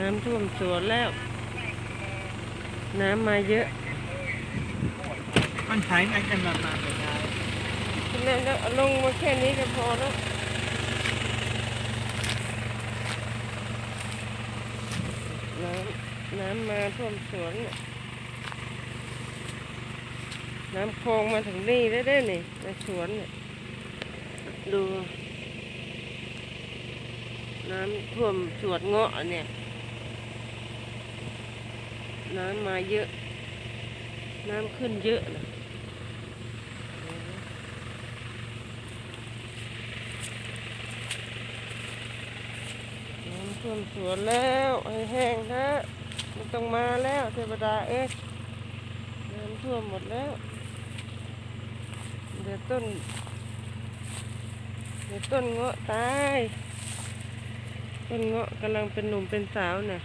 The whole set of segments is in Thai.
น้ำท่วมสวนแล้ว น้ำมาเยอะ มันใช้กันกันมามาเลยนะแล้วแล้วเอาลงมาแค่นี้ก็พอแล้วน้ำน้ำมาท่วมสวนน่ะน้ำคลองมาถึงนี่ได้ได้นี่ในสวนเนี่ยดู น้ำท่วมสวนเงาะเนี่ย น้ำมาเยอะ น้ำขึ้นเยอะนะน้ำท่วมสวนแล้วให้แห้งเถอะต้องมาแล้วเทวดาเอ้ยน้ำท่วมหมดแล้วเดี๋ยวต้นเดี๋ยวต้นเงาะตาย ต้นเงาะกำลังเป็นหนุ่มเป็นสาวเนี่ย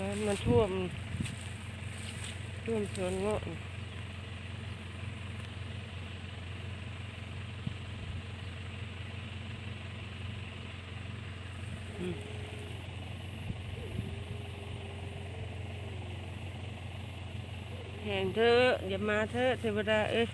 น้ำมันท่วม ท่วมสวนเงาะหืมแห่งเธออย่ามาเถอะเทวดาเอ้ย